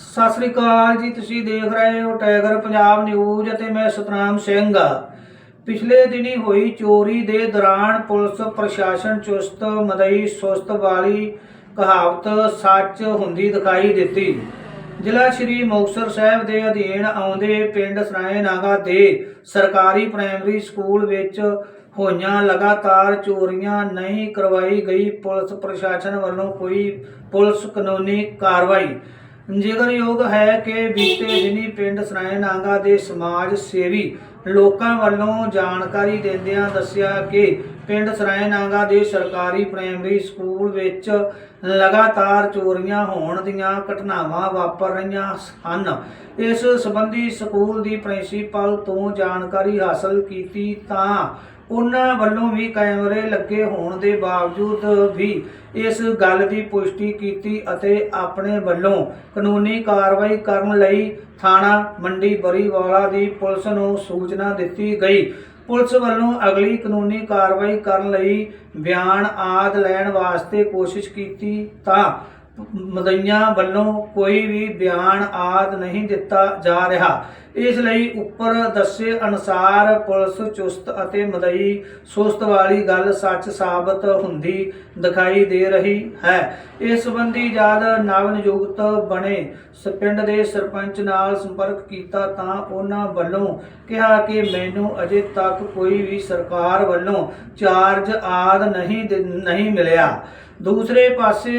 ਸਤਿ ਸ੍ਰੀ ਅਕਾਲ ਜੀ, ਤੁਸੀਂ ਦੇਖ ਰਹੇ ਹੋ ਟਾਈਗਰ ਪੰਜਾਬ ਨਿਊਜ਼ ਅਤੇ ਮੈਂ ਸਤਨਾਮ ਸਿੰਘ। ਪਿਛਲੇ ਦਿਨੀ ਹੋਈ ਚੋਰੀ ਦੇ ਦੌਰਾਨ ਪੁਲਿਸ, ਪ੍ਰਸ਼ਾਸਨ ਚੁਸਤ, ਮਦਈ ਸੁਸਤ ਵਾਲੀ ਕਹਾਵਤ ਸੱਚ ਹੁੰਦੀ ਦਿਖਾਈ ਦਿੱਤੀ। ਜ਼ਿਲ੍ਹਾ ਸ਼੍ਰੀ ਮੁਕਤਸਰ ਸਾਹਿਬ ਦੇ ਅਧੀਨ ਆਉਂਦੇ ਪਿੰਡ ਸਰਾਏ ਨਾਗਾ ਦੇ ਸਰਕਾਰੀ ਪ੍ਰਾਇਮਰੀ ਸਕੂਲ ਵਿੱਚ ਹੋਈਆਂ ਲਗਾਤਾਰ ਚੋਰੀਆਂ ਨਹੀਂ ਕਰਵਾਈ ਗਈ। ਪੁਲਿਸ ਪ੍ਰਸ਼ਾਸਨ ਵੱਲੋਂ ਕੋਈ ਪੁਲਿਸ ਕਾਨੂੰਨੀ ਕਾਰਵਾਈ। ਜ਼ਿਕਰਯੋਗ ਹੈ ਕਿ ਬੀਤੇ ਦਿਨੀ ਪਿੰਡ ਸਰਾਏ ਨਾਗਾ ਦੇ ਸਮਾਜ ਸੇਵੀ ਲੋਕਾਂ ਵੱਲੋਂ ਜਾਣਕਾਰੀ ਦਿੰਦਿਆਂ ਦੱਸਿਆ ਕਿ ਪਿੰਡ ਸਰਾਏ ਦੇ ਸਰਕਾਰੀ ਪ੍ਰਾਇਮਰੀ ਸਕੂਲ ਵਿੱਚ ਲਗਾਤਾਰ ਚੋਰੀਆਂ ਹੋਣ ਦੀਆਂ ਘਟਨਾਵਾਂ ਵਾਪਰ ਰਹੀਆਂ ਹਨ। ਇਸ ਸੰਬੰਧੀ ਸਕੂਲ ਦੀ ਪ੍ਰਿੰਸੀਪਲ ਤੋਂ ਜਾਣਕਾਰੀ ਹਾਸਲ ਕੀਤੀ ਤਾਂ ਉਹਨਾਂ ਵੱਲੋਂ ਵੀ ਕੈਮਰੇ ਲੱਗੇ ਹੋਣ ਦੇ ਬਾਵਜੂਦ ਵੀ ਇਸ ਗੱਲ ਦੀ ਪੁਸ਼ਟੀ ਕੀਤੀ ਅਤੇ ਆਪਣੇ ਵੱਲੋਂ ਕਾਨੂੰਨੀ ਕਾਰਵਾਈ ਕਰਨ ਲਈ ਥਾਣਾ ਮੰਡੀ ਬਰੀਵਾਲਾ ਦੀ ਪੁਲਿਸ ਨੂੰ ਸੂਚਨਾ ਦਿੱਤੀ ਗਈ। ਪੁਲਿਸ ਵੱਲੋਂ ਅਗਲੀ ਕਾਨੂੰਨੀ ਕਾਰਵਾਈ ਕਰਨ ਲਈ ਬਿਆਨ ਆਦ ਲੈਣ ਵਾਸਤੇ ਕੋਸ਼ਿਸ਼ ਕੀਤੀ ਤਾਂ ਮਦਈਆਂ ਵੱਲੋਂ ਕੋਈ ਵੀ ਬਿਆਨ ਆਦ ਨਹੀਂ ਦਿੱਤਾ ਜਾ ਰਿਹਾ। ਇਸ ਲਈ ਉੱਪਰ ਦੱਸੇ ਅਨੁਸਾਰ ਪੁਲਿਸ ਚੁਸਤ ਅਤੇ ਮਦਈ ਸੁਸਤ ਵਾਲੀ ਗੱਲ ਸੱਚ ਸਾਬਤ ਹੁੰਦੀ ਦਿਖਾਈ ਦੇ ਰਹੀ ਹੈ। ਇਸ ਸੰਬੰਧੀ ਜਦ ਨਵ ਨਿਯੁਕਤ ਬਣੇ ਸ- ਪਿੰਡ ਦੇ ਸਰਪੰਚ ਨਾਲ ਸੰਪਰਕ ਕੀਤਾ ਤਾਂ ਉਹਨਾਂ ਵੱਲੋਂ ਕਿਹਾ ਕਿ ਮੈਨੂੰ ਅਜੇ ਤੱਕ ਕੋਈ ਵੀ ਸਰਕਾਰ ਵੱਲੋਂ ਚਾਰਜ ਆਦ ਨਹੀਂ ਨਹੀਂ ਮਿਲਿਆ। ਦੂਸਰੇ ਪਾਸੇ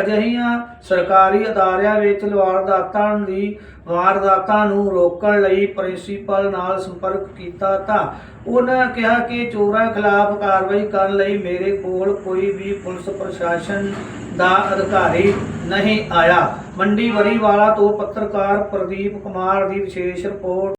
ਅਜਿਹੀਆਂ ਸਰਕਾਰੀ ਅਦਾਰਿਆਂ ਵਿੱਚ ਵਾਰਦਾਤਾਂ ਦੀ, ਵਾਰਦਾਤਾਂ ਨੂੰ ਰੋਕਣ ਲਈ ਪ੍ਰਿੰਸੀਪਲ ਨਾਲ ਸੰਪਰਕ ਕੀਤਾ ਤਾਂ ਉਹਨਾਂ ਕਿਹਾ ਕਿ ਚੋਰਾਂ ਖਿਲਾਫ ਕਾਰਵਾਈ ਕਰਨ ਲਈ ਮੇਰੇ ਕੋਲ ਕੋਈ ਵੀ ਪੁਲਿਸ ਪ੍ਰਸ਼ਾਸਨ ਦਾ ਅਧਿਕਾਰੀ ਨਹੀਂ ਆਇਆ। ਮੰਡੀ ਵਰੀਵਾਲਾ ਤੋਂ ਪੱਤਰਕਾਰ ਪ੍ਰਦੀਪ ਕੁਮਾਰ ਦੀ ਵਿਸ਼ੇਸ਼ ਰਿਪੋਰਟ।